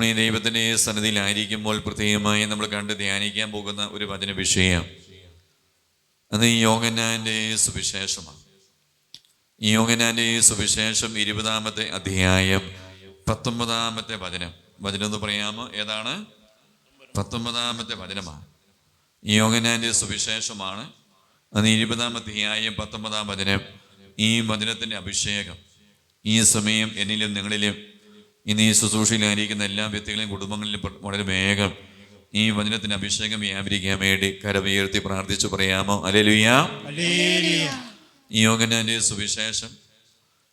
നമ്മൾ ഈ ദൈവത്തിന്റെ സന്നിധിയിലായിരിക്കുമ്പോൾ പ്രത്യേകമായി നമ്മൾ കണ്ട് ധ്യാനിക്കാൻ പോകുന്ന ഒരു വചന വിഷയം അത് ഈ യോഗനാന്റെ സുവിശേഷമാണ്. ഈ യോഗനാന്റെ സുവിശേഷം ഇരുപതാമത്തെ അധ്യായം പത്തൊമ്പതാമത്തെ വചനം. വചനം എന്ന് പറയാമോ? ഏതാണ്? പത്തൊമ്പതാമത്തെ വചനമാണ്. ഈ യോഗനാന്റെ സുവിശേഷമാണ്. അത് ഇരുപതാം അധ്യായം പത്തൊമ്പതാം വചനം. ഈ വചനത്തിന്റെ അഭിഷേകം ഈ സമയം എന്നിലും നിങ്ങളിലും ഇന്ന് ഈ ശുശ്രൂഷയിലായിരിക്കുന്ന എല്ലാ വ്യക്തികളെയും കുടുംബങ്ങളിലും വളരെ വേഗം ഈ വചനത്തിന് അഭിഷേകം വ്യാപരിക്കാൻ വേണ്ടി കരമുയർത്തി പ്രാർത്ഥിച്ചു പറയാമോ? അലേലുയാ ഈ യോഗനാന്റെ സുവിശേഷം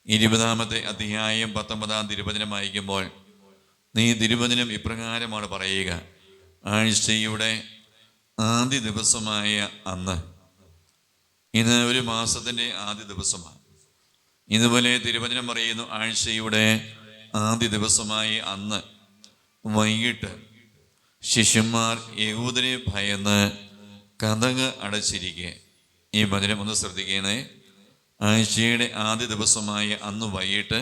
ഇരുപതാമത്തെ അധ്യായം പത്തൊമ്പതാം തിരുവചനം വായിക്കുമ്പോൾ നീ തിരുവചനം ഇപ്രകാരമാണ് പറയുക. ആഴ്ചയുടെ ആദ്യ ദിവസമായ അന്ന്. ഇന്ന് ഒരു മാസത്തിന്റെ ആദ്യ ദിവസമാണ്. ഇതുപോലെ തിരുവചനം പറയുന്നു ആഴ്ചയുടെ ആദ്യ ദിവസമായി അന്ന് വൈകിട്ട് ശിഷ്യന്മാർ യഹൂദനെ ഭയന്ന് കഥക് അടച്ചിരിക്കെ. ഈ വചനം ഒന്ന് ശ്രദ്ധിക്കണേ. ആഴ്ചയുടെ ആദ്യ ദിവസമായി അന്ന് വൈകിട്ട്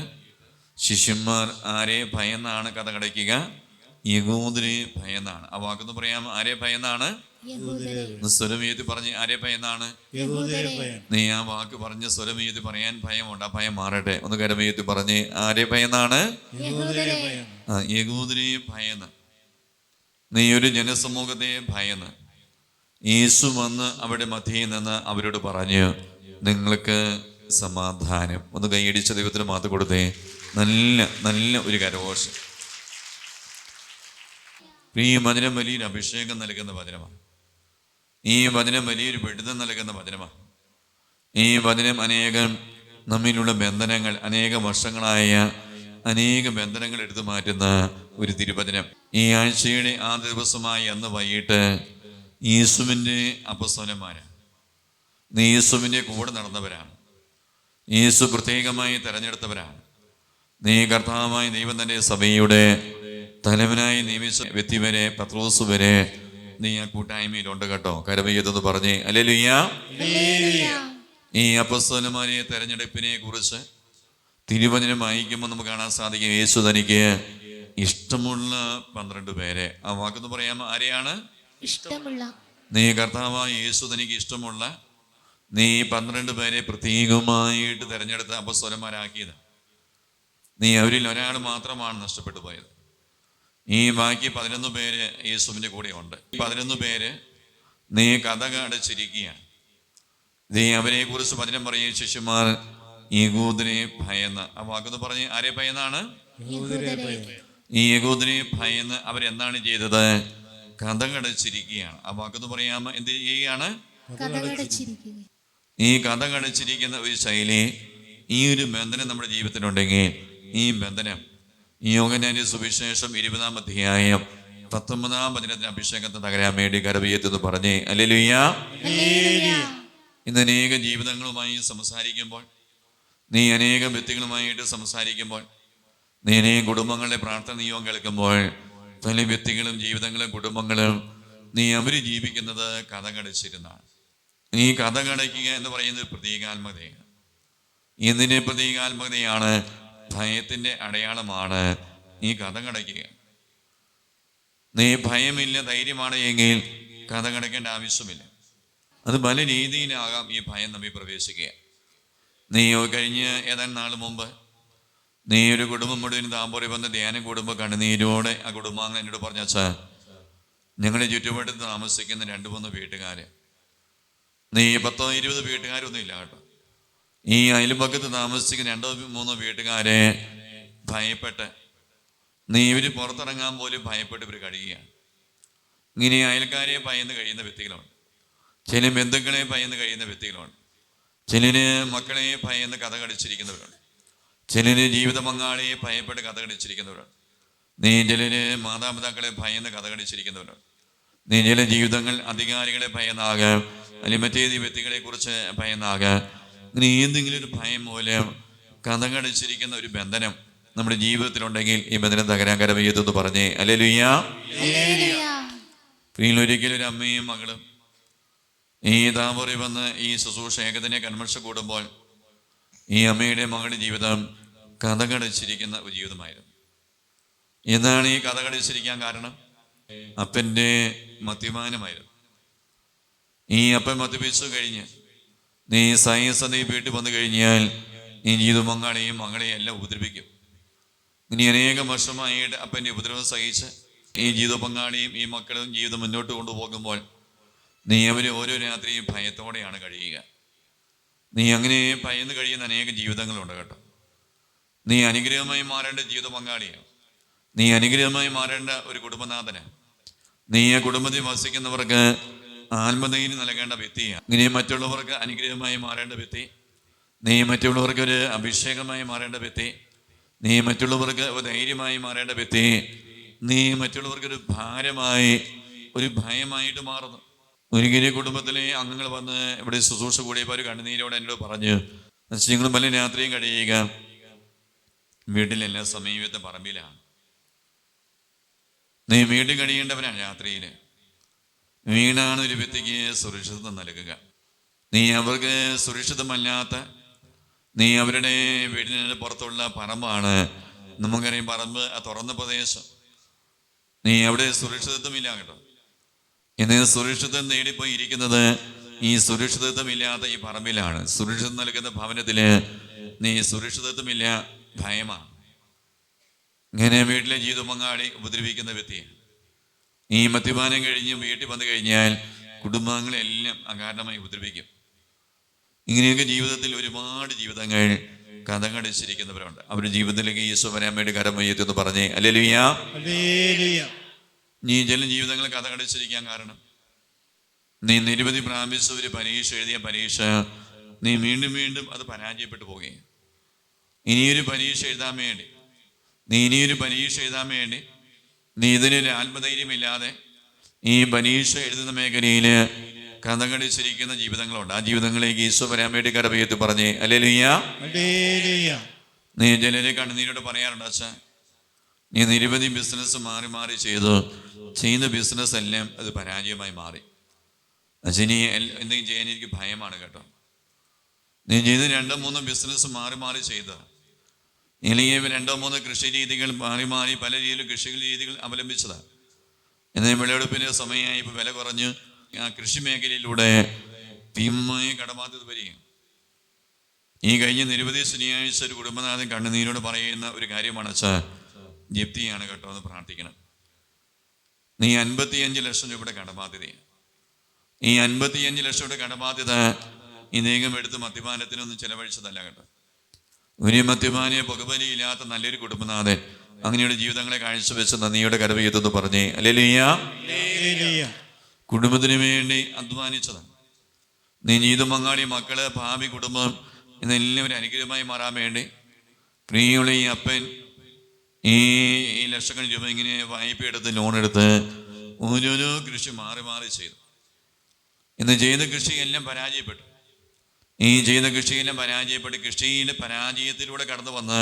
ശിഷ്യന്മാർ ആരെ ഭയന്നാണ് കഥ കടയ്ക്കുക യഹൂദനെ ഭയന്നാണ്. ആ വാക്കൊന്ന് പറയാം? ആരെ ഭയന്നാണ്? യഹൂദരെ. സ്വരമീതി പറഞ്ഞ് ആരെ ഭയന്നാണ്? യഹൂദരെ ഭയം. നീ ആ വാക്ക് പറഞ്ഞ് സ്വരമീതി പറയാൻ ഭയമുണ്ട്. ആ ഭയം മാറട്ടെ. ഒന്ന് കരമീതി പറഞ്ഞ് ആരെ ഭയന്നാണ്? യഹൂദരെ ഭയന്ന്. നീ ഒരു ജനസമൂഹത്തെ ഭയന്ന്. യേശു വന്ന് അവിടെ മധ്യയിൽ നിന്ന് അവരോട് പറഞ്ഞു നിങ്ങൾക്ക് സമാധാനം. ഒന്ന് കൈയടിച്ച ദൈവത്തിന് മാത്രം കൊടുത്തേ. നല്ല നല്ല ഒരു കരഘോഷം. ഈ വചനം വലിയൊരു അഭിഷേകം നൽകുന്ന വചനമാണ് ഈ വചനം വലിയൊരു വിടുതം നൽകുന്ന വചനമാണ് ഈ വചനം അനേകം നമ്മിലുള്ള ബന്ധനങ്ങൾ അനേക വർഷങ്ങളായ അനേക ബന്ധനങ്ങൾ എടുത്തു മാറ്റുന്ന ഒരു തിരുവചനം. ഈ ആഴ്ചയുടെ ആ ദിവസമായി അന്ന് വൈകിട്ട് യേസുവിന്റെ അപസ്വനന്മാരാണ് നീ യേശുവിന്റെ കൂടെ നടന്നവരാണ്. യേസു പ്രത്യേകമായി തെരഞ്ഞെടുത്തവരാണ്. നീ കർത്താവായി ദൈവം തന്റെ സഭയുടെ തലവനായി നിയമിച്ച വ്യക്തി വരെ പത്രോസ് വരെ നീ ആ കൂട്ടായ്മയിലുണ്ട് കേട്ടോ. കരവയ്യതെന്ന് പറഞ്ഞേ അല്ലേലുയ്യ. ഈ അപ്പസ്തോലന്മാരെ തെരഞ്ഞെടുപ്പിനെ കുറിച്ച് തിരുവചനം വായിക്കുമ്പോൾ നമുക്ക് കാണാൻ സാധിക്കും യേശു തനിക്ക് ഇഷ്ടമുള്ള പന്ത്രണ്ട് പേരെ. ആ വാക്കെന്ന് പറയാമോ ആരെയാണ്? ഇഷ്ടമുള്ള. നീ കർത്താവായ യേശു തനിക്ക് ഇഷ്ടമുള്ള. നീ പന്ത്രണ്ട് പേരെ പ്രത്യേകമായിട്ട് തിരഞ്ഞെടുത്ത് അപസ്വലന്മാരാക്കിയത് നീ അവരിൽ ഒരാൾ മാത്രമാണ് നഷ്ടപ്പെട്ടു പോയത്. ഈ ബാക്കി പതിനൊന്ന് പേര് യേസുവിന്റെ കൂടെ ഉണ്ട് ഈ പതിനൊന്ന് പേര് നീ കഥ അടച്ചിരിക്കുകയാണ് നീ അവരെ കുറിച്ച് വചനം പറയും ശിശുമാർ ഈ യഹൂദനെ ഭയന്ന്. ആ വാക്കെന്ന് പറഞ്ഞ് ആരെ ഭയന്നാണ്? ഈ യഹൂദനെ ഭയന്ന് അവരെന്താണ് ചെയ്തത്? കഥകടച്ചിരിക്കുകയാണ് ആ വാക്കെന്ന് പറയാമോ എന്ത് ചെയ്യുകയാണ്? ഈ കഥ കടച്ചിരിക്കുന്ന ഒരു ശൈലി ഈ ഒരു ബന്ധനം നമ്മുടെ ജീവിതത്തിലുണ്ടെങ്കിൽ ഈ ബന്ധനം ഈ യോഗനാന്റെ സുവിശേഷം ഇരുപതാം അധ്യായം പത്തൊമ്പതാം വചനത്തിന് അഭിഷേകത്തെ തകരാൻ വേണ്ടി കരവിയെത്തെന്ന് പറഞ്ഞേ അല്ലെലുയ്യ. ഇന്ന് അനേക ജീവിതങ്ങളുമായി സംസാരിക്കുമ്പോൾ നീ അനേക വ്യക്തികളുമായിട്ട് സംസാരിക്കുമ്പോൾ നീ അനേക കുടുംബങ്ങളുടെ പ്രാർത്ഥന നിയോഗം കേൾക്കുമ്പോൾ പല വ്യക്തികളും ജീവിതങ്ങളും കുടുംബങ്ങളും നീ അവർ ജീവിക്കുന്നത് കഥ കടച്ചിരുന്നാണ് നീ കഥ കടയ്ക്കുക എന്ന് പറയുന്നത് പ്രതീകാത്മകതയാണ്. എന്തിനെ പ്രതീകാത്മകതയാണ്? ഭയത്തിന്റെ അടയാളമാണ് ഈ കഥ കടയ്ക്കുക. നീ ഭയമില്ല ധൈര്യമാണ് എങ്കിൽ കഥ കടയ്ക്കേണ്ട ആവശ്യമില്ല. അത് പല രീതിയിലാകാം ഈ ഭയം നമ്മി പ്രവേശിക്കുക. നീ കഴിഞ്ഞ് ഏതാനും നാൾ മുമ്പ് നീ ഒരു കുടുംബം മുഴുവൻ താമ്പോറി വന്ന് ധ്യാനം കൂടുമ്പോൾ കണ്ണുനീരോടെ ആ കുടുംബാംഗം എന്നോട് പറഞ്ഞ അച്ഛാ ഞങ്ങളുടെ ചുറ്റുപാട് താമസിക്കുന്ന രണ്ട് മൂന്ന് വീട്ടുകാര് നീ പത്തോ ഇരുപത് വീട്ടുകാരൊന്നും ഇല്ല കേട്ടോ. ഈ അയൽപക്കത്ത് താമസിക്കുന്ന രണ്ടോ മൂന്നോ വീട്ടുകാരെ ഭയപ്പെട്ട്. നീ ഇവർ പുറത്തിറങ്ങാൻ പോലും ഭയപ്പെട്ട് ഇവർ കഴിയുകയാണ് ഇങ്ങനെ അയൽക്കാരെ ഭയന്ന് കഴിയുന്ന വ്യക്തികളുണ്ട് ചില ബന്ധുക്കളെ ഭയന്ന് കഴിയുന്ന വ്യക്തികളുണ്ട് ചിലര് മക്കളെ ഭയന്ന് കഥ കടിച്ചിരിക്കുന്നവരുണ്ട് ചിലര് ജീവിത പങ്കാളിയെ ഭയപ്പെട്ട് കഥ കടിച്ചിരിക്കുന്നവരുണ്ട് നീ ചിലര് മാതാപിതാക്കളെ ഭയന്ന് കഥ കടിച്ചിരിക്കുന്നവരുണ്ട് നീ ചില ജീവിതങ്ങൾ അധികാരികളെ ഭയന്നാകെ അല്ലെങ്കിൽ മറ്റേത് വ്യക്തികളെ കുറിച്ച് ഭയന്നാകാം. ഇങ്ങനെ ഏതെങ്കിലും ഒരു ഭയം മൂലം കഥ കടിച്ചിരിക്കുന്ന ഒരു ബന്ധനം നമ്മുടെ ജീവിതത്തിലുണ്ടെങ്കിൽ ഈ ബന്ധനം തകരാൻ കരമയ്യത്തെന്ന് പറഞ്ഞേ. അല്ലേ ലുയ്യ പിന്നെ ഒരിക്കലും ഒരു അമ്മയും മകളും ഈ താമറി വന്ന് ഈ ശുശ്രൂഷ ഏകദിനെ കൺവെൻഷൻ കൂടുമ്പോൾ ഈ അമ്മയുടെ മകളുടെ ജീവിതം കഥകടിച്ചിരിക്കുന്ന ഒരു ജീവിതമായിരുന്നു. എന്നാണ് ഈ കഥ കടിച്ചിരിക്കാൻ കാരണം? അപ്പന്റെ മദ്യപാനമായിരുന്നു. ഈ അപ്പൻ മദ്യപിച്ചു കഴിഞ്ഞ് നീ സയൻസ് നീ വീട്ടിൽ വന്നു കഴിഞ്ഞാൽ നീ ജീതു മങ്ങളെയും എല്ലാം ഉപദ്രവിക്കും. ഇനി അനേകം വർഷമായിട്ട് അപ്പന്റെ ഉപദ്രവം സഹിച്ച് ഈ ജീവിത പങ്കാളിയും ഈ മക്കളും ജീവിതം മുന്നോട്ട് കൊണ്ടുപോകുമ്പോൾ നീ അവർ ഓരോ രാത്രിയും ഭയത്തോടെയാണ് കഴിയുക. നീ അങ്ങനെ ഭയന്ന് കഴിയുന്ന അനേകം ജീവിതങ്ങളുണ്ട് കേട്ടോ. നീ അനുഗ്രഹമായി മാറേണ്ട ജീവിത പങ്കാളിയാണ് നീ അനുഗ്രഹമായി മാറേണ്ട ഒരു കുടുംബനാഥന നീ ആ കുടുംബത്തിൽ വസിക്കുന്നവർക്ക് ആത്മധൈര്യം നൽകേണ്ട വ്യക്തിയാണ് ഇങ്ങനെ മറ്റുള്ളവർക്ക് അനുഗ്രഹമായി മാറേണ്ട വ്യക്തി. നീ മറ്റുള്ളവർക്ക് ഒരു അഭിഷേകമായി മാറേണ്ട വ്യക്തി. നീ മറ്റുള്ളവർക്ക് ഒരു ധൈര്യമായി മാറേണ്ട വ്യക്തി. നീ മറ്റുള്ളവർക്ക് ഒരു ഭാരമായി ഒരു ഭയമായിട്ട് മാറുന്നു. ഒരിക്കലും കുടുംബത്തിലെ അംഗങ്ങൾ വന്ന് ഇവിടെ ശുശ്രൂഷ കൂടിയപ്പോൾ ഒരു കണ്ണുനീരോടെ എന്നോട് പറഞ്ഞു നിങ്ങൾ പല രാത്രിയും കഴിയുക. വീട്ടിലെല്ലാ സമീപത്തെ പറമ്പിലാണ്. നീ വീട്ടിൽ കഴിയേണ്ടവനാണ് രാത്രിയിൽ. വീടാണ് ഒരു വ്യക്തിക്ക് സുരക്ഷിതത്വം നൽകുക. നീ അവർക്ക് സുരക്ഷിതമല്ലാത്ത നീ അവരുടെ വീടിന് പുറത്തുള്ള പറമ്പാണ്. നമുക്കറിയാം പറമ്പ് ആ തുറന്ന പ്രദേശം. നീ അവിടെ സുരക്ഷിതത്വമില്ല കേട്ടോ. ഇന്ന് സുരക്ഷിതം നേടിപ്പോയി ഇരിക്കുന്നത് ഈ സുരക്ഷിതത്വമില്ലാത്ത ഈ പറമ്പിലാണ്. സുരക്ഷിതം നൽകുന്ന ഭവനത്തിൽ നീ സുരക്ഷിതത്വമില്ല ഭയമാണ്. ഇങ്ങനെ വീട്ടിലെ ജീവിത പങ്കാളി ഉപദ്രവിക്കുന്ന വ്യക്തിയാണ് ഈ മദ്യപാനം കഴിഞ്ഞ് വീട്ടിൽ വന്നു കഴിഞ്ഞാൽ കുടുംബാംഗങ്ങളെല്ലാം അകാരണമായി ഉപദ്രവിക്കും. ഇങ്ങനെയൊക്കെ ജീവിതത്തിൽ ഒരുപാട് ജീവിതങ്ങൾ കഥകടിച്ചിരിക്കുന്നവരുണ്ട് അവരുടെ ജീവിതത്തിലേക്ക് യേശു വരാൻ വേണ്ടി കരം വയ്യത്തി എന്ന് പറഞ്ഞേ ഹല്ലേലൂയ. നീ ചില ജീവിതങ്ങൾ കഥകടിച്ചിരിക്കാൻ കാരണം. നീ നിരവധി പ്രാപിച്ച ഒരു പരീക്ഷ എഴുതിയ പരീക്ഷ നീ വീണ്ടും വീണ്ടും അത് പരാജയപ്പെട്ടു പോകുകയും ഇനിയൊരു പരീക്ഷ എഴുതാൻ വേണ്ടി നീ ഇനിയൊരു പരീക്ഷ എഴുതാൻ വേണ്ടി നീ ഇതിനൊരു ആത്മധൈര്യമില്ലാതെ ഈ പരീക്ഷ എഴുതുന്ന മേഖലയിൽ കഥകടിച്ചിരിക്കുന്ന ജീവിതങ്ങളുണ്ട്. ആ ജീവിതങ്ങളിലേക്ക് ഈശോ വരാൻ വേണ്ടി കരപയ്യത്ത് പറഞ്ഞേ അല്ലേ ലുയ്യ. നീ ചിലരെ കണ്ണുനീരോട് പറയാറുണ്ട് അച്ഛൻ നീ നിരവധി ബിസിനസ് മാറി മാറി ചെയ്തു. ചെയ്യുന്ന ബിസിനസ് എല്ലാം അത് പരാജയമായി മാറി. അച്ഛൻ നീ എൽ- എന്തെങ്കിലും ചെയ്യാൻ എനിക്ക് ഭയമാണ് കേട്ടോ. നീ ചെയ്ത് രണ്ടും മൂന്നും ബിസിനസ് മാറി മാറി ചെയ്ത്. ഇല്ലെങ്കിൽ രണ്ടോ മൂന്നോ കൃഷി രീതികൾ മാറി മാറി പല രീതിയിലും കൃഷി രീതികൾ അവലംബിച്ചതാണ് എന്നാൽ വിളവെടുപ്പിന്റെ സമയമായി ഇപ്പോൾ വില കുറഞ്ഞ് ആ കൃഷി മേഖലയിലൂടെ ഭീമമായ കടബാധ്യത വരികയും ഈ കഴിഞ്ഞ നിരവധി ശനിയാഴ്ച ഒരു കുടുംബനാഥൻ കണ്ണുനീരോട് പറയുന്ന ഒരു കാര്യമാണ് അച്ഛാ ജപ്തിയാണ് കേട്ടോ എന്ന് പ്രാർത്ഥിക്കണം. നീ അൻപത്തിയഞ്ച് ലക്ഷം രൂപയുടെ കടബാധ്യതയാണ്. ഈ അൻപത്തിയഞ്ച് ലക്ഷം രൂപയുടെ കടബാധ്യത ഈ നീക്കം എടുത്ത് മദ്യപാനത്തിനൊന്നും ചെലവഴിച്ചതല്ല കേട്ടോ. മദ്യപാനിയെ പുകബലിയില്ലാത്ത നല്ലൊരു കുടുംബനാഥൻ അങ്ങനെയുള്ള ജീവിതങ്ങളെ കാഴ്ചവെച്ച് നന്ദിയുടെ കരവയ്യത്തെന്ന് പറഞ്ഞേ അല്ലേലിയ. കുടുംബത്തിന് വേണ്ടി അധ്വാനിച്ചതാണ്. നീ ജീവിതം പങ്കാളി മക്കൾ ഭാവി കുടുംബം എന്നെല്ലാവരും അനുഗ്രഹമായി മാറാൻ വേണ്ടി പ്രിയമുള്ള ഈ അപ്പൻ ഈ ഈ ലക്ഷക്കണക്കിന് രൂപ ഇങ്ങനെ വായ്പ എടുത്ത് ലോൺ എടുത്ത് ഓരോരോ കൃഷി മാറി മാറി ചെയ്തു. ഇന്ന് ചെയ്ത കൃഷി എല്ലാം പരാജയപ്പെട്ടു. ഈ ചെയ്ത കൃഷിയെല്ലാം പരാജയപ്പെട്ട് കൃഷിയിലെ പരാജയത്തിലൂടെ കടന്നു വന്ന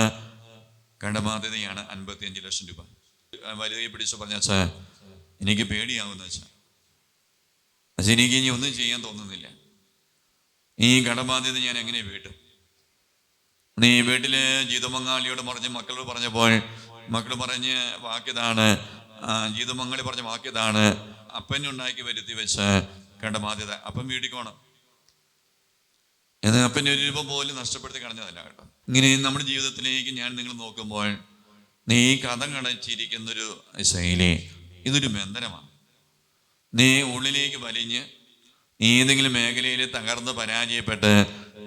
കടബാധ്യതയാണ് അൻപത്തിയഞ്ച് ലക്ഷം രൂപ. വലുതായി പിടിച്ച് പറഞ്ഞ സാർ എനിക്ക് പേടിയാവുന്ന പക്ഷെ എനിക്ക് ഇനി ഒന്നും ചെയ്യാൻ തോന്നുന്നില്ല. ഈ കടബാധ്യത ഞാൻ എങ്ങനെ വീട്ടും? നീ വീട്ടിൽ ജീതമങ്ങാളിയോട് പറഞ്ഞ് മക്കളോട് പറഞ്ഞപ്പോൾ മക്കൾ പറഞ്ഞ് വാക്കിയതാണ് ജീതമങ്ങാളി പറഞ്ഞ വാക്കിയതാണ് അപ്പനുണ്ടാക്കി വരുത്തി വെച്ച് കടബാധ്യത. അപ്പം വീടിക്കോണം എന്നാൽ അപ്പന്റെ ഒരു രൂപ പോലും നഷ്ടപ്പെടുത്തി കളഞ്ഞതല്ല കേട്ടോ. ഇങ്ങനെ നമ്മുടെ ജീവിതത്തിലേക്ക് ഞാൻ നിങ്ങൾ നോക്കുമ്പോൾ നീ കഥ കടച്ചിരിക്കുന്നൊരു ശൈലി ഇതൊരു ബന്ധനമാണ്. നീ ഉള്ളിലേക്ക് വലിഞ്ഞ് ഏതെങ്കിലും മേഖലയിൽ തകർന്ന് പരാജയപ്പെട്ട്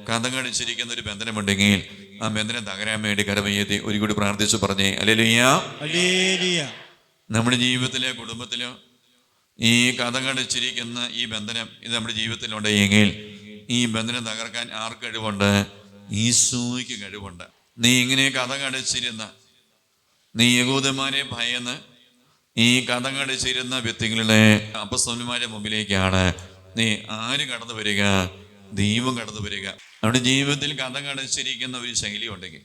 കഥ കടിച്ചിരിക്കുന്ന ഒരു ബന്ധനമുണ്ടെങ്കിൽ ആ ബന്ധനം തകരാൻ വേണ്ടി കരമയ്യത്തി ഒരു കൂടി പ്രാർത്ഥിച്ചു പറഞ്ഞേ ഹല്ലേലൂയ. നമ്മുടെ ജീവിതത്തിലെ കുടുംബത്തിലോ ഈ കഥ കടിച്ചിരിക്കുന്ന ഈ ബന്ധനം ഇത് നമ്മുടെ ജീവിതത്തിലുണ്ട് എങ്കിൽ ഈ ബന്ധനം തകർക്കാൻ ആർക്ക് കഴിവുണ്ട്? ഈശോയ്ക്ക് കഴിവുണ്ട്. നീ ഇങ്ങനെ കഥ കടിച്ചിരുന്ന നീ യഹൂദന്മാരെ ഭയന്ന് ഈ കഥ കടിച്ചിരുന്ന വ്യക്തികളുടെ അപ്പസ്വന്മാരുടെ മുമ്പിലേക്കാണ് നീ ആര് കടന്നു വരിക? ദൈവം കടന്നു വരിക. നമ്മുടെ ജീവിതത്തിൽ കഥ കടിച്ചിരിക്കുന്ന ഒരു ശൈലി ഉണ്ടെങ്കിൽ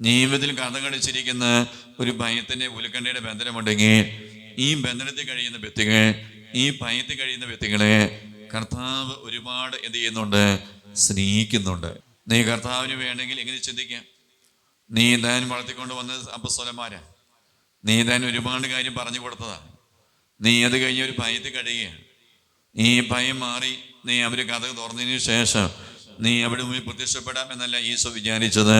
ജീവിതത്തിൽ കഥ കടിച്ചിരിക്കുന്ന ഒരു ഭയത്തിന്റെ ഉൽക്കണ്ഠയുടെ ബന്ധനമുണ്ടെങ്കിൽ ഈ ബന്ധനത്തിൽ കഴിയുന്ന വ്യക്തികൾ ഈ ഭയത്തിൽ കഴിയുന്ന വ്യക്തികളെ കർത്താവ് ഒരുപാട് എന്ത് ചെയ്യുന്നുണ്ട്? സ്നേഹിക്കുന്നുണ്ട്. നീ കർത്താവിന് വേണമെങ്കിൽ എങ്ങനെ ചിന്തിക്കാം? നീ താൻ വളർത്തിക്കൊണ്ട് വന്ന അപ്പസ്വലന്മാരാ. നീ ദാൻ ഒരുപാട് കാര്യം പറഞ്ഞു കൊടുത്തതാണ് നീ അത് കഴിഞ്ഞ് ഒരു ഭയത്തിൽ കഴിയുകയാണ് നീ ഭയം മാറി നീ അവർ കഥ തുറന്നതിന് ശേഷം നീ അവിടെ മുമ്പിൽ പ്രത്യക്ഷപ്പെടാം എന്നല്ല ഈശോ വിചാരിച്ചത്.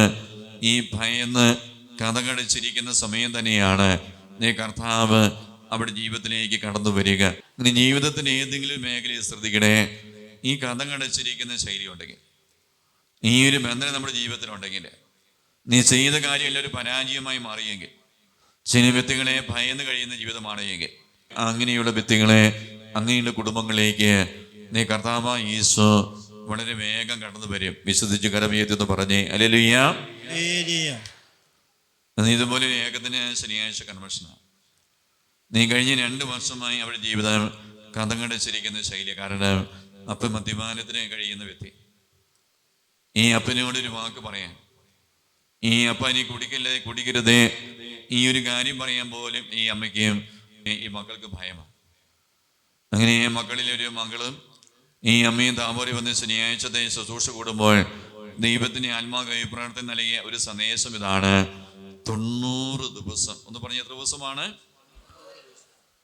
ഈ ഭയന്ന് കഥ കടിച്ചിരിക്കുന്ന സമയം തന്നെയാണ്. നീ കർത്താവ് അവിടെ ജീവിതത്തിലേക്ക് കടന്നു വരിക. ഇനി ജീവിതത്തിന്റെ ഏതെങ്കിലും മേഖലയെ ശ്രദ്ധിക്കണേ. ഈ കഥ കടച്ചിരിക്കുന്ന ശൈലി ഉണ്ടെങ്കിൽ ഈ ഒരു ബന്ധനം നമ്മുടെ ജീവിതത്തിലുണ്ടെങ്കിൽ. നീ ചെയ്ത കാര്യമെല്ലാം ഒരു പരാജയമായി മാറിയെങ്കിൽ. ചില വ്യക്തികളെ ഭയന്ന് കഴിയുന്ന ജീവിതമാണെങ്കിൽ. അങ്ങനെയുള്ള വ്യക്തികളെ അങ്ങനെയുള്ള കുടുംബങ്ങളിലേക്ക് നീ കർത്താവ ഈശോ വളരെ വേഗം കടന്നു വരും. വിശ്വസിച്ച് കരമേത്തെന്ന് പറഞ്ഞേ. അല്ലെലുയ്യ ഹല്ലേലൂയ. നീ ഇതുപോലെ ഏകത്തിന് ഏകദിന ശനിയാഴ്ച കൺവെൻഷനാണ് നീ കഴിഞ്ഞ രണ്ട് വർഷമായി അവരുടെ ജീവിതം കഥം കടച്ചിരിക്കുന്ന ശൈലി കാരണം അപ്പൻ മദ്യപാനത്തിന് കഴിയുന്ന വ്യക്തി. ഈ അപ്പനോട് ഒരു വാക്ക് പറയാൻ. ഈ അപ്പ നീ കുടിക്കല്ലേ കുടിക്കരുതേ. ഈ ഒരു കാര്യം പറയാൻ പോലും ഈ അമ്മയ്ക്കും ഈ മക്കൾക്ക് ഭയമാണ്. അങ്ങനെ ഈ മക്കളിലെ ഒരു മകളും ഈ അമ്മയും താമോരി വന്ന് ശനിയാഴ്ചത്തെ ശുശ്രൂഷ കൂടുമ്പോൾ ദൈവത്തിന് ആത്മാകായി പ്രാർത്ഥന നൽകിയ ഒരു സന്ദേശം ഇതാണ്. തൊണ്ണൂറ് ദിവസം. ഒന്ന് പറഞ്ഞ എത്ര ദിവസമാണ്?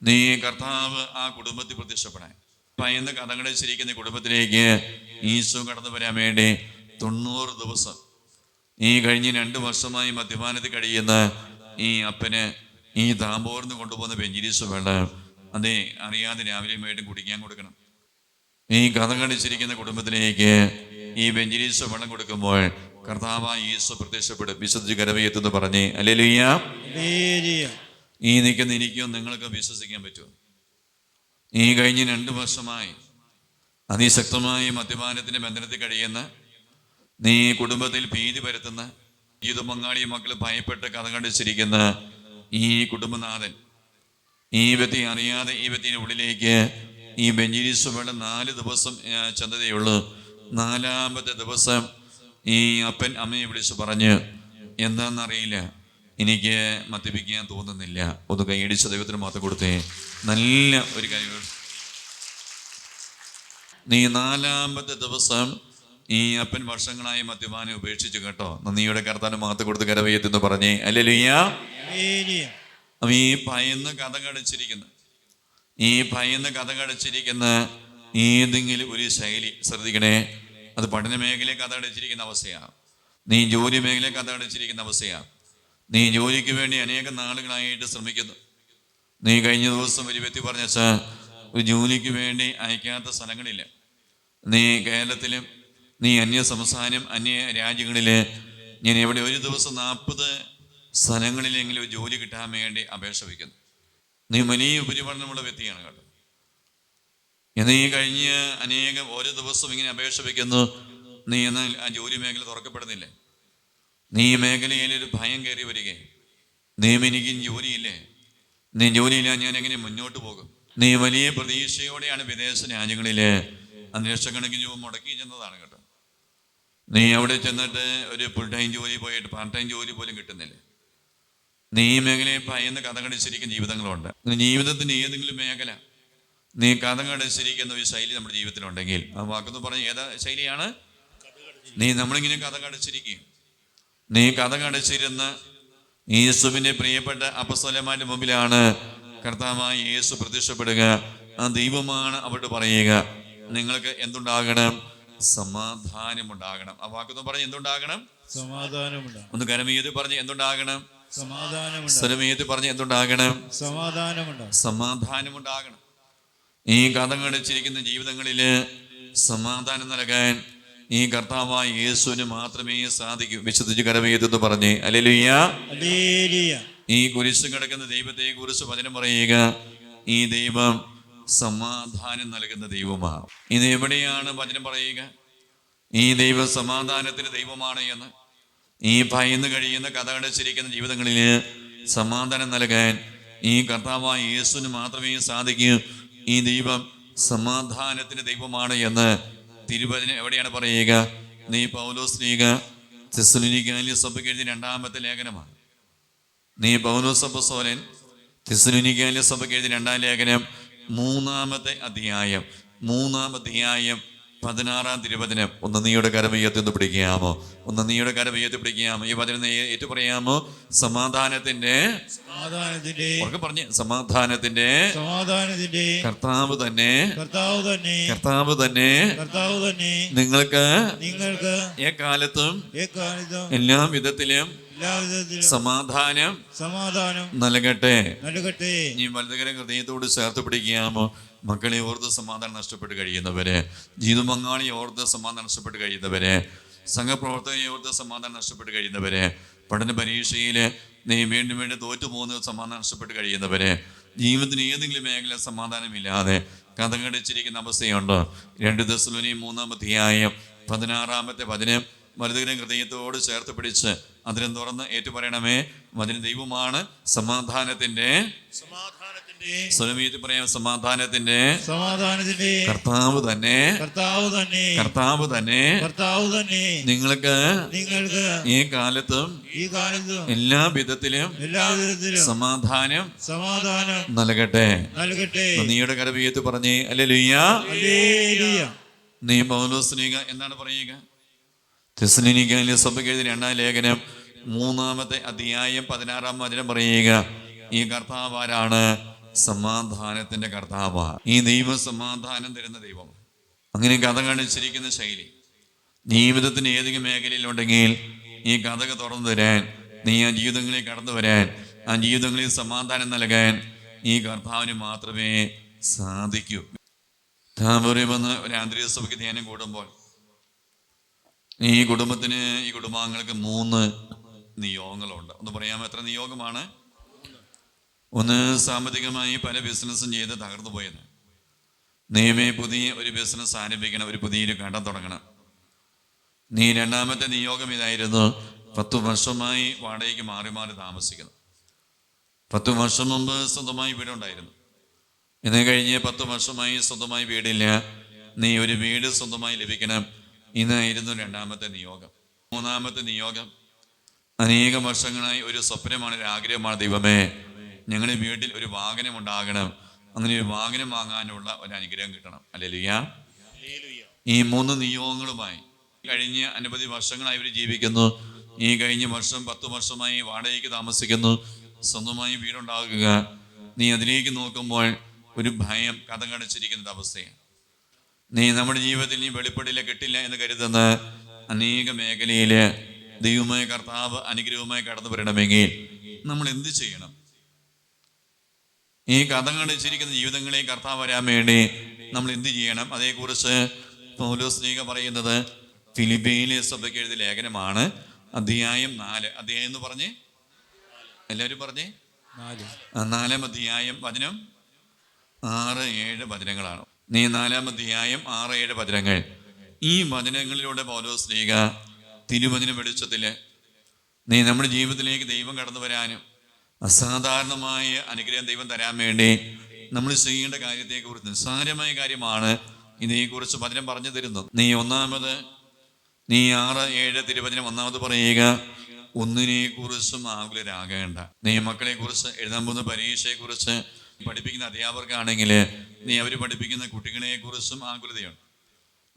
നീ കർത്താവ് ആ കുടുംബത്തിൽ പ്രത്യക്ഷപ്പെടാൻ. ഭയന്ന് കഥകളെ ശരിക്കുന്ന കുടുംബത്തിലേക്ക് ഈശോ കടന്നു വരാൻ വേണ്ടി തൊണ്ണൂറ് ദിവസം. ഈ കഴിഞ്ഞ രണ്ട് വർഷമായി മദ്യപാനത്തിൽ കഴിയുന്ന ഈ അപ്പന് ഈ താമ്പോർന്ന് കൊണ്ടുപോകുന്ന വെഞ്ചിരീസ് വേണ്ട. അതേ അറിയാതെ രാവിലെയും വൈകിട്ടും കുടിക്കാൻ കൊടുക്കണം. ഈ കഥ കടിച്ചിരിക്കുന്ന കുടുംബത്തിലേക്ക് ഈ വെഞ്ചിരീസ് വെള്ളം കൊടുക്കുമ്പോൾ കർത്താവ് ഈശോ പ്രത്യക്ഷപ്പെടും. വിശുദ്ധ കരവയെത്തുന്നു പറഞ്ഞേ. ഹല്ലേലൂയ. ഈ നിൽക്കുന്ന എനിക്കും നിങ്ങൾക്ക് വിശ്വസിക്കാൻ പറ്റുമോ? ഈ കഴിഞ്ഞ രണ്ട് വർഷമായി അതിശക്തമായ മദ്യപാനത്തിന്റെ ബന്ധനത്തിൽ കഴിയുന്ന നീ കുടുംബത്തിൽ ഭീതി പരത്തുന്ന ജീവിത പങ്കാളി മക്കൾ ഭയപ്പെട്ട് കഥ കണ്ടിച്ചിരിക്കുന്ന ഈ കുടുംബനാഥൻ ഈ വ്യക്തി അറിയാതെ ഈ വ്യക്തിയുടെ ഉള്ളിലേക്ക് ഈ ബെഞ്ചിരീസ് വേണ്ട നാല് ദിവസം ചെന്നതേയുള്ളൂ നാലാമത്തെ ദിവസം ഈ അപ്പൻ അമ്മയെ വിളിച്ച് പറഞ്ഞ് എന്താണെന്നറിയില്ല എനിക്ക് മദ്യപിക്കാൻ തോന്നുന്നില്ല. ഒന്ന് കൈയടിച്ച ദൈവത്തിന് മാത്രം കൊടുത്തേ. നല്ല ഒരു കാര്യം. നീ നാലാമത്തെ ദിവസം ഈ അപ്പൻ വർഷങ്ങളായി മദ്യപാനെ ഉപേക്ഷിച്ചു കേട്ടോ. നന്ദിയുടെ കർത്താനും മാത്ത് കൊടുത്ത് കരവയ്യത്തെന്ന് പറഞ്ഞേ. അല്ലേ ലുയ്യ അപ്പൊ ഈ ഭയന്ന് കഥ കടിച്ചിരിക്കുന്ന. ഈ ഭയന്ന് കഥ കടിച്ചിരിക്കുന്ന ഏതെങ്കിലും ഒരു ശൈലി ശ്രദ്ധിക്കണേ. അത് പഠന മേഖലയെ കഥ അടിച്ചിരിക്കുന്ന അവസ്ഥയാണ് നീ ജോലി മേഖലയെ കഥ അടിച്ചിരിക്കുന്ന അവസ്ഥയാണ് നീ ജോലിക്ക് വേണ്ടി അനേകം നാളുകളായിട്ട് ശ്രമിക്കുന്നു. നീ കഴിഞ്ഞ ദിവസം ഒരു വ്യക്തി പറഞ്ഞ "സാർ, ജോലിക്ക് വേണ്ടി അയക്കാത്ത സ്ഥലങ്ങളില്ല. നീ കേരളത്തിലും നീ അന്യ സംസ്ഥാനം അന്യ രാജ്യങ്ങളിൽ ഞാൻ ഇവിടെ ഒരു ദിവസം നാൽപ്പത് സ്ഥലങ്ങളിലെങ്കിലും ഒരു ജോലി കിട്ടാൻ വേണ്ടി അപേക്ഷ വയ്ക്കുന്നു. നീ വലിയ ഉപരിപഠനമുള്ള വ്യക്തിയാണ് കേട്ടോ. ഈ കഴിഞ്ഞ് അനേകം ഓരോ ദിവസവും ഇങ്ങനെ അപേക്ഷ വയ്ക്കുന്നു. നീ എന്നാൽ ആ ജോലി മേഖല തുറക്കപ്പെടുന്നില്ലേ. നീ ഈ മേഖലയിൽ ഒരു ഭയം കയറി വരികയും നീ എനിക്ക് ജോലിയില്ലേ? നീ ജോലിയില്ല ഞാൻ എങ്ങനെ മുന്നോട്ട് പോകും? നീ വലിയ പ്രതീക്ഷയോടെയാണ് വിദേശ രാജ്യങ്ങളിൽ ലക്ഷക്കണക്കിന് രൂപ മുടക്കി ചെന്നതാണ് കേട്ടോ. നീ അവിടെ ചെന്നിട്ട് ഒരു ഫുൾ ടൈം ജോലി പോയിട്ട് പാർട്ട് ടൈം ജോലി പോലും കിട്ടുന്നില്ല. നീ ഈ മേഖലയെ ഭയന്ന് കഥ കടിച്ചിരിക്കുന്ന ജീവിതങ്ങളുണ്ട് ജീവിതത്തിന് ഏതെങ്കിലും മേഖല നീ കഥ കടിച്ചിരിക്കുന്ന ഒരു ശൈലി നമ്മുടെ ജീവിതത്തിലുണ്ടെങ്കിൽ ആ വാക്കെന്ന് പറഞ്ഞ ഏതാ ശൈലിയാണ്? നീ നമ്മളിങ്ങനെ കഥ കടിച്ചിരിക്കുകയും നീ കഥ കടിച്ചിരുന്ന യേസുവിന്റെ പ്രിയപ്പെട്ട അപസ്വലമാരുടെ മുമ്പിലാണ് കർത്താവായി യേസു പ്രത്യക്ഷപ്പെടുക. ആ ദൈവമാണ് അവരോട് പറയുക നിങ്ങൾക്ക് എന്തുണ്ടാകണം? സമാധാനം ഉണ്ടാകണം ആ വാക്കൊന്ന് പറഞ്ഞ് എന്തുണ്ടാകണം? സമാധാനം ഒന്ന് കരമീത് പറഞ്ഞ് എന്തുണ്ടാകണം? സമാധാനം പറഞ്ഞ് എന്തുണ്ടാകണം? സമാധാനം സമാധാനം ഉണ്ടാകണം ഈ കഥ കടിച്ചിരിക്കുന്ന ജീവിതങ്ങളിൽ സമാധാനം നൽകാൻ ഈ കർത്താവായ യേശുവിന് മാത്രമേ സാധിക്കൂ. വിശുദ്ധിച്ച് കരമേതെന്ന് പറഞ്ഞേ. ഹല്ലേലൂയ ഈ കുരിശ് കിടക്കുന്ന ദൈവത്തെ കുറിച്ച് വചനം പറയുക. ഈ ദൈവം സമാധാനം നൽകുന്ന ദൈവമാണ്. ഇത് എവിടെയാണ് വചനം പറയുക? ഈ ദൈവം സമാധാനത്തിന് ദൈവമാണ് എന്ന്. ഈ ഭയന്ന് കഴിയുന്ന കഥ അടച്ചിരിക്കുന്ന ജീവിതങ്ങളിൽ സമാധാനം നൽകാൻ ഈ കർത്താവായ യേശുവിന് മാത്രമേ സാധിക്കൂ. ഈ ദൈവം സമാധാനത്തിന് ദൈവമാണ് എന്ന് തിരുവചനം എവിടെയാണ് പറയുക? നീ പൗലോസ് ലീഗ തെസ്സലോനിക്കാനിലെ സഭയ്ക്ക് എഴുതിയ രണ്ടാമത്തെ ലേഖനമാണ്. നീ പൗലോസപ്പസോലൻ തെസ്സലോനിക്കാനിലെ സഭയ്ക്ക് എഴുതിയ രണ്ടാം ലേഖനം മൂന്നാമത്തെ അധ്യായം മൂന്നാം അധ്യായം പതിനാറാം തിരുവചനം ഒന്ന് നീയുടെ കരമയ്യത്തിൽ നിന്ന് പിടിക്കാമോ ഒന്ന് നീയുടെ കരമയ്യത്തിൽ പിടിക്കാമോ ഈ വചനം നീ ഏറ്റു പറയാമോ? സമാധാനത്തിന്റെ സമാധാനത്തിന്റെ പറഞ്ഞു സമാധാനത്തിന്റെ സമാധാനത്തിന്റെ കർത്താവ് തന്നെ കർത്താവ് തന്നെ കർത്താവ് തന്നെ കർത്താവ് തന്നെ നിങ്ങൾക്ക് നിങ്ങൾക്ക് എക്കാലത്തും കാലത്തും എല്ലാ വിധത്തിലും സമാധാനം സമാധാനം നൽകട്ടെ. നൽകട്ടെ. നീ വലുതകര ഹൃദയത്തോട് ചേർത്ത് പിടിക്കാമോ മക്കളെ ഓർത്ത് സമാധാനം നഷ്ടപ്പെട്ട് കഴിയുന്നവരെ ജീവിതമങ്ങാളി ഓർത്ത് സമാധാനം നഷ്ടപ്പെട്ട് കഴിയുന്നവരെ സംഘപ്രവർത്തകരെ ഓർത്ത് സമാധാനം നഷ്ടപ്പെട്ട് കഴിയുന്നവരെ പഠന പരീക്ഷയിൽ നീ വീണ്ടും വീണ്ടും തോറ്റു പോകുന്ന സമാധാനം നഷ്ടപ്പെട്ട് കഴിയുന്നവരെ ജീവിതത്തിന് ഏതെങ്കിലും മേഖല സമാധാനമില്ലാതെ കഥകടിച്ചിരിക്കുന്ന അവസ്ഥയുണ്ടോ. രണ്ട് ദശലോനിയും മൂന്നാം അധ്യായം പതിനാറാമത്തെ പതിന് വലുതുകര ഹൃദയത്തോട് ചേർത്ത് പിടിച്ച് അതിനെ തുറന്ന് ഏറ്റുപറയണമേ. അതിന് ദൈവമാണ് സമാധാനത്തിന്റെ സമാധാനത്തിന്റെ സ്വരമീതി പറയാം സമാധാനത്തിന്റെ സമാധാനത്തിന്റെ കർത്താവ് തന്നെ കർത്താവ് തന്നെ കർത്താവ് തന്നെ. കർത്താവ് തന്നെ. നിങ്ങൾക്ക് നിങ്ങൾക്ക് ഈ കാലത്തും ഈ കാലത്തും എല്ലാ വിധത്തിലും എല്ലാവിധത്തിലും സമാധാനം സമാധാനം നൽകട്ടെ. നൽകട്ടെ. നീയുടെ കരവീയത്ത് പറഞ്ഞു അല്ലേ ലുയ്യ. നീ പൗലോസ്ലീഗ എന്താണ് പറയുക? തെസ്സലോനിക്കയിലെ സഭയ്ക്ക് എഴുതിയ രണ്ടാം ലേഖനം മൂന്നാമത്തെ അധ്യായം പതിനാറാം വചനം പറയുക ഈ കർത്താവ് ആരാണ്? സമാധാനത്തിന്റെ കർത്താവ. ഈ ദൈവം സമാധാനം തരുന്ന ദൈവം. അങ്ങനെ കഥ കാണിച്ചിരിക്കുന്ന ശൈലി. ജീവിതത്തിന് ഏതെങ്കിലും മേഖലയിലുണ്ടെങ്കിൽ ഈ കഥക തുറന്നു തരാൻ നീ ആ ജീവിതങ്ങളിൽ കടന്നു വരാൻ ആ ജീവിതങ്ങളിൽ സമാധാനം നൽകാൻ ഈ കർത്താവിന് മാത്രമേ സാധിക്കൂ. താപൂരി വന്ന് ഒരു ആന്തരിക സഭയ്ക്ക് ധ്യാനം കൂടുമ്പോൾ ഈ കുടുംബത്തിന് ഈ കുടുംബാംഗങ്ങൾക്ക് മൂന്ന് നിയോഗങ്ങളുണ്ട്. ഒന്ന് പറയാമോ എത്ര നിയോഗമാണ്? ഒന്ന് സാമ്പത്തികമായി പല ബിസിനസ്സും ചെയ്ത് തകർന്നു പോയത്. നീമേ പുതിയ ഒരു ബിസിനസ് ആരംഭിക്കണം ഒരു പുതിയൊരു കടം തുടങ്ങണം. നീ രണ്ടാമത്തെ നിയോഗം ഇതായിരുന്നു പത്തു വർഷമായി വാടകയ്ക്ക് മാറി മാറി താമസിക്കുന്നു. പത്തു വർഷം മുമ്പ് സ്വന്തമായി വീടുണ്ടായിരുന്നു. ഇന്ന് കഴിഞ്ഞ് പത്ത് വർഷമായി സ്വന്തമായി വീടില്ല. നീ ഒരു വീട് സ്വന്തമായി ലഭിക്കണം. ഇന്നായിരുന്നു രണ്ടാമത്തെ നിയോഗം. മൂന്നാമത്തെ നിയോഗം അനേകം വർഷങ്ങളായി ഒരു സ്വപ്നമാണ് ഒരു ആഗ്രഹമാണ് ദൈവമേ. ഞങ്ങളുടെ വീട്ടിൽ ഒരു വാഹനം ഉണ്ടാകണം. അങ്ങനെ ഒരു വാഹനം വാങ്ങാനുള്ള ഒരു അനുഗ്രഹം കിട്ടണം. അല്ലെലിയ. ഈ മൂന്ന് നിയോഗങ്ങളുമായി കഴിഞ്ഞ അനവധി വർഷങ്ങളായി ഇവർ ജീവിക്കുന്നു. ഈ കഴിഞ്ഞ വർഷം പത്ത് വർഷമായി വാടകയ്ക്ക് താമസിക്കുന്നു. സ്വന്തമായി വീടുണ്ടാകുക നീ അതിലേക്ക് നോക്കുമ്പോൾ ഒരു ഭയം കഥകടച്ചിരിക്കുന്ന അവസ്ഥയാണ്. നീ നമ്മുടെ ജീവിതത്തിൽ നീ വെളിപ്പെടില്ല കിട്ടില്ല എന്ന് കരുതുന്ന അനേക മേഖലയിൽ ദൈവമായ കർത്താവ് അനുഗ്രഹവുമായി കടന്നു വരണമെങ്കിൽ നമ്മൾ എന്ത് ചെയ്യണം? ഈ കഥ കാണിച്ചിരിക്കുന്ന ജീവിതങ്ങളെ കർത്താവ് വരാൻ വേണ്ടി നമ്മൾ എന്ത് ചെയ്യണം? അതേക്കുറിച്ച് പൗലോസ് ലീഗ പറയുന്നത് ഫിലിപ്പീനിലെ സഭയ്ക്ക് എഴുതിയ ലേഖനമാണ് അധ്യായം നാല്. അധ്യായം എന്ന് പറഞ്ഞേ? എല്ലാവരും പറഞ്ഞേ? നാല്. അധ്യായം വചനം ആറ് ഏഴ് വചനങ്ങളാണ്. നീ നാലാം അധ്യായം ആറ് ഏഴ് വചനങ്ങൾ. ഈ വചനങ്ങളിലൂടെ പൗലോസ് ലീഗ തിരുവചന വെളിച്ചത്തിൽ നീ നമ്മുടെ ജീവിതത്തിലേക്ക് ദൈവം കടന്നു വരാനും അസാധാരണമായ അനുഗ്രഹം ദൈവം തരാൻ വേണ്ടി നമ്മൾ ചെയ്യേണ്ട കാര്യത്തെക്കുറിച്ച് നിസ്സാരമായ കാര്യമാണ് ഇതിനെക്കുറിച്ച് വചനം പറഞ്ഞു തരുന്നു. നീ ഒന്നാമത് നീ ആറ് ഏഴ് തിരുവചനം ഒന്നാമത് പറയുക ഒന്നിനെ കുറിച്ചും ആകുലരാകേണ്ട. നീ മക്കളെ കുറിച്ച് എഴുതാൻ പോകുന്ന പരീക്ഷയെ കുറിച്ച് പഠിപ്പിക്കുന്ന അധ്യാപകർക്കാണെങ്കിൽ നീ അവർ പഠിപ്പിക്കുന്ന കുട്ടികളെ കുറിച്ചും ആകുലതയുണ്ട്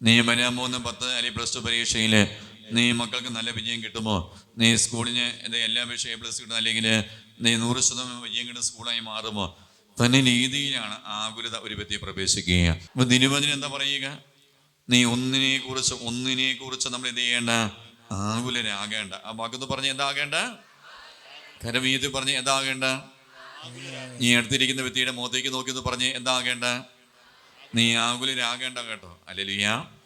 നീ വരാൻ പോകുന്ന പത്ത് അല്ലെങ്കിൽ പ്ലസ് ടു പരീക്ഷയിൽ നീ മക്കൾക്ക് നല്ല വിജയം കിട്ടുമോ? നീ സ്കൂളിന് എല്ലാ വിഷയം പ്ലസ് കിട്ടുന്ന അല്ലെങ്കിൽ നീ നൂറ് ശതമാനം വിജയം കിട്ടുന്ന സ്കൂളായി മാറുമോ? തന്നെ രീതിയിലാണ് ആകുലത ഒരു വ്യക്തി പ്രവേശിക്കുക. അപ്പൊ ദിനുപതിന് എന്താ പറയുക? നീ ഒന്നിനെ കുറിച്ച് ഒന്നിനെ കുറിച്ച് നമ്മൾ എന്ത് ചെയ്യേണ്ട? ആകുലരാകേണ്ട. ആ വാക്കൊന്ന് പറഞ്ഞ് എന്താകേണ്ട? കരമീതി പറഞ്ഞ് എന്താകേണ്ട? നീ അടുത്തിരിക്കുന്ന വ്യക്തിയുടെ മുഖത്തേക്ക് നോക്കിയെന്ന് പറഞ്ഞ് എന്താകേണ്ട? നീ ആകുലരാകേണ്ട കേട്ടോ. ഹല്ലേലൂയ.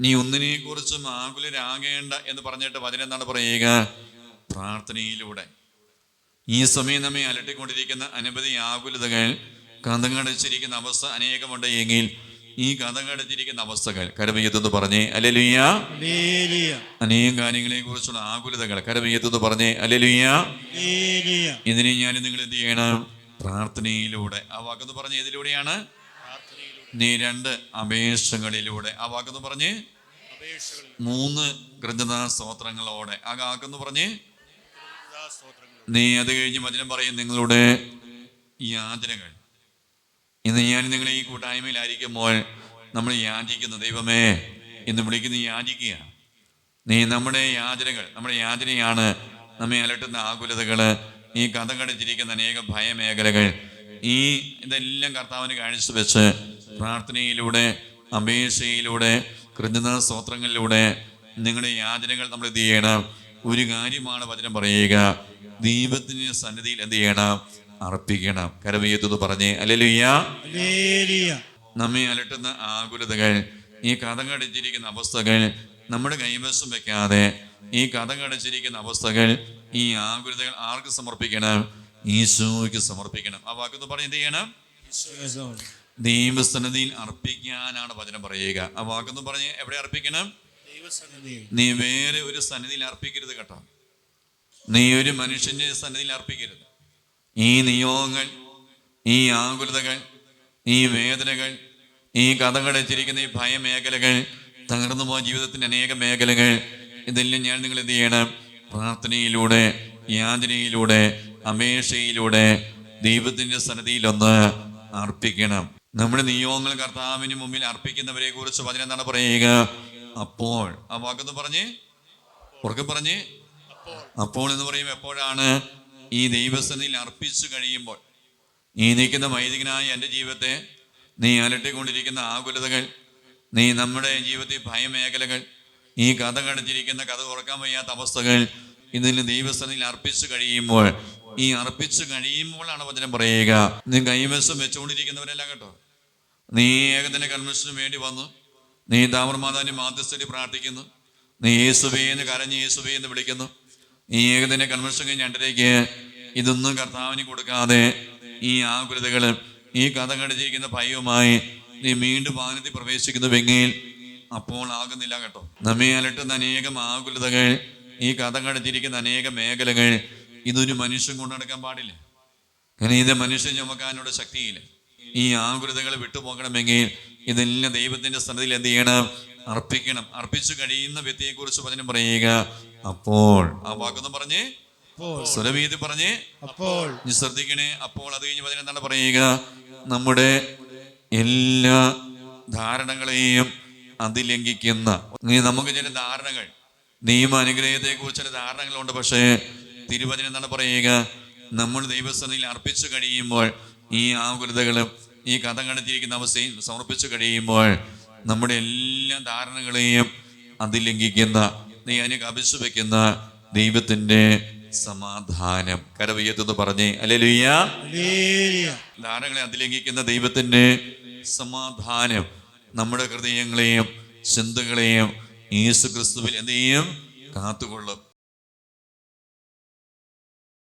നീ ഒന്നിനെ കുറിച്ചും ആകുലരാകേണ്ട എന്ന് പറഞ്ഞിട്ട് വചനം എന്താണ് പറയുക? പ്രാർത്ഥനയിലൂടെ. ഈ സമയം നമ്മെ അലട്ടിക്കൊണ്ടിരിക്കുന്ന അനവധി ആകുലതകൾ കഥകടച്ചിരിക്കുന്ന അവസ്ഥ അനേകമുണ്ട് എങ്കിൽ ഈ കഥകടച്ചിരിക്കുന്ന അവസ്ഥകൾ കരമയ്യത്തെന്ന് പറഞ്ഞേ അലലുയ്യ. അനേകം കാര്യങ്ങളെ കുറിച്ചുള്ള ആകുലതകൾ കരമയ്യത്തെന്ന് പറഞ്ഞേ അലലുയ്യ. ഇതിനെ ഞാൻ നിങ്ങൾ എന്ത് ചെയ്യണം? പ്രാർത്ഥനയിലൂടെ. ആ വാക്കെന്ന് പറഞ്ഞ ഏതിലൂടെയാണ്? നീ രണ്ട് അപേക്ഷകളിലൂടെ. ആ വാക്കെന്ന് പറഞ്ഞ്? മൂന്ന് കൃതജ്ഞതാ സ്തോത്രങ്ങളോടെ ആ വാക്കെന്ന് പറഞ്ഞ്? നീ അത് കഴിഞ്ഞ് വചനം പറയും നിങ്ങളുടെ യാതനകൾ ഇന്ന് ഞാൻ നിങ്ങൾ ഈ കൂട്ടായ്മയിലായിരിക്കുമ്പോൾ നമ്മൾ യാചിക്കുന്നു. ദൈവമേ എന്ന് വിളിക്കുന്ന യാചിക്കുക. നീ നമ്മുടെ യാചനകൾ നമ്മുടെ യാചനയാണ് നമ്മെ അലട്ടുന്ന ആകുലതകൾ ഈ കഥ കടിച്ചിരിക്കുന്ന അനേക ഭയമേഖലകൾ. ഈ ഇതെല്ലാം കർത്താവിന് കാണിച്ചു വെച്ച് പ്രാർത്ഥനയിലൂടെ അപേക്ഷയിലൂടെ കൃതജ്ഞതാ സ്തോത്രങ്ങളിലൂടെ നിങ്ങളുടെ യാചനകൾ നമ്മൾ എന്ത് ചെയ്യണം? ഒരു കാര്യമാണ് വചനം പറയുക. ദൈവത്തിന് സന്നിധിയിൽ എന്ത് ചെയ്യണം? അർപ്പിക്കണം. കരവയ്യത്തെന്ന് പറഞ്ഞേ. അല്ലെലുയ്യ. നമ്മെ അലട്ടുന്ന ആകുലതകൾ ഈ കഥ കടിച്ചിരിക്കുന്ന അവസ്ഥകൾ നമ്മുടെ കൈവശം വെക്കാതെ ഈ കഥ കടിച്ചിരിക്കുന്ന അവസ്ഥകൾ ഈ ആകുലതകൾ ആർക്ക് സമർപ്പിക്കണം? ഈശോയ്ക്ക് സമർപ്പിക്കണം. ആ വാക്കൊന്ന് പറഞ്ഞ് എന്ത് ചെയ്യണം? ദൈവസന്നിധിയിൽ അർപ്പിക്കാനാണ് വചനം പറയുക. ആ വാക്കെന്ന് പറഞ്ഞ് എവിടെ അർപ്പിക്കണം? നീ വേറെ ഒരു സന്നിധിയിൽ അർപ്പിക്കരുത് കേട്ടോ. നീ ഒരു മനുഷ്യന്റെ സന്നിധിയിൽ അർപ്പിക്കരുത്. ഈ നിയോഗങ്ങൾ ഈ ആകുലതകൾ ഈ വേദനകൾ ഈ കഥകളച്ചിരിക്കുന്ന ഈ ഭയമേഖലകൾ തകർന്നു പോയ ജീവിതത്തിന്റെ അനേക മേഖലകൾ ഇതെല്ലാം ഞാൻ നിങ്ങൾ എന്ത് ചെയ്യണം? പ്രാർത്ഥനയിലൂടെ യാചനയിലൂടെ അപേക്ഷയിലൂടെ ദൈവത്തിന്റെ സന്നിധിയിലൊന്ന് അർപ്പിക്കണം. നമ്മുടെ നിയോഗങ്ങൾ കർത്താവിന് മുമ്പിൽ അർപ്പിക്കുന്നവരെ കുറിച്ച് വചനം എന്താണ് പറയുക? അപ്പോൾ. ആ വാക്കെന്ന് പറഞ്ഞ്? ഉറക്കെ പറഞ്ഞ്? അപ്പോൾ എന്ന് പറയുമ്പോൾ എപ്പോഴാണ്? ഈ ദൈവസന്നിധിയിൽ അർപ്പിച്ചു കഴിയുമ്പോൾ. നീ നിൽക്കുന്ന വൈദികനായ എന്റെ ജീവിതത്തെ നീ അലട്ടിക്കൊണ്ടിരിക്കുന്ന ആകുലതകൾ നീ നമ്മുടെ ജീവിതത്തിൽ ഭയമേഖലകൾ ഈ കഥ കടച്ചിരിക്കുന്ന കഥ ഉറക്കാൻ വയ്യാത്ത അവസ്ഥകൾ ഇതിന് ദൈവസന്നിധിയിൽ അർപ്പിച്ചു കഴിയുമ്പോൾ. ഈ അർപ്പിച്ചു കഴിയുമ്പോഴാണ് വചനം പറയുക. നീ കൈവശം വെച്ചുകൊണ്ടിരിക്കുന്നവരല്ല കേട്ടോ. നീ ഏകദിന കൺവെൻഷന് വേണ്ടി വന്നു. നീ താമർമാതാവിന്റെ മാധ്യസ്ഥടി പ്രാർത്ഥിക്കുന്നു. നീ യേസുവേ എന്ന് കരഞ്ഞ് യേസുവേ എന്ന് വിളിക്കുന്നു. നീ ഏകദിന കൺവെൻഷൻ കഴിഞ്ഞ് രണ്ടരയ്ക്ക് ഇതൊന്നും കർത്താവിന് കൊടുക്കാതെ ഈ ആകുലതകൾ ഈ കഥ കടിച്ചിരിക്കുന്ന ഭയവുമായി നീ വീണ്ടും വാഹനത്തിൽ പ്രവേശിക്കുന്നുവെങ്കിൽ അപ്പോൾ ആകുന്നില്ല കേട്ടോ. നമ്മെ അലട്ടുന്ന അനേകം ആകുലതകൾ ഈ കഥ കടിച്ചിരിക്കുന്ന അനേക മേഖലകൾ ഇതൊരു മനുഷ്യൻ കൊണ്ടു നടക്കാൻ പാടില്ല. കാരണം ഇത് മനുഷ്യൻ ചുമക്കാനുള്ള ശക്തിയില്ല. ഈ ആകുലതകൾ വിട്ടുപോകണമെങ്കിൽ ഇതെല്ലാം ദൈവത്തിന്റെ സന്നിധിയിൽ എന്ത് ചെയ്യണം? അർപ്പിക്കണം. അർപ്പിച്ചു കഴിയുന്ന വ്യക്തിയെ കുറിച്ച് വചനം പറയുക. അപ്പോൾ ആ വാക്കൊന്ന് പറഞ്ഞേ സ്വരവീതി പറഞ്ഞേ അപ്പോൾ നീ ശ്രദ്ധിക്കണേ. അപ്പോൾ അത് കഴിഞ്ഞ് വചനം എന്താണ് പറയുക? നമ്മുടെ എല്ലാ ധാരണകളെയും അതിലംഘിക്കുന്ന നമുക്ക് ചില ധാരണകൾ നിയമ അനുഗ്രഹത്തെ കുറിച്ച് ചില ധാരണകളുണ്ട്. പക്ഷേ തിരുവചനം എന്താണ് പറയുക? നമ്മൾ ദൈവസ്ഥയിൽ അർപ്പിച്ചു കഴിയുമ്പോൾ ഈ ആകുലതകളും ഈ കഥ കടത്തിയിരിക്കുന്ന അവസ്ഥയും സമർപ്പിച്ചു കഴിയുമ്പോൾ നമ്മുടെ എല്ലാ ധാരണകളെയും അതിലംഘിക്കുന്ന നീ അതിനെ കപിച്ചു വെക്കുന്ന ദൈവത്തിന്റെ സമാധാനം. കരവയ്യത്തെന്ന് പറഞ്ഞേ അല്ലേ ഹല്ലേലൂയ ധാരണകളെ അതിലംഘിക്കുന്ന ദൈവത്തിന്റെ സമാധാനം. നമ്മുടെ ഹൃദയങ്ങളെയും ചിന്തകളെയും യേസു ക്രിസ്തുവിൽ എന്ത് ചെയ്യും? കാത്തുകൊള്ളും.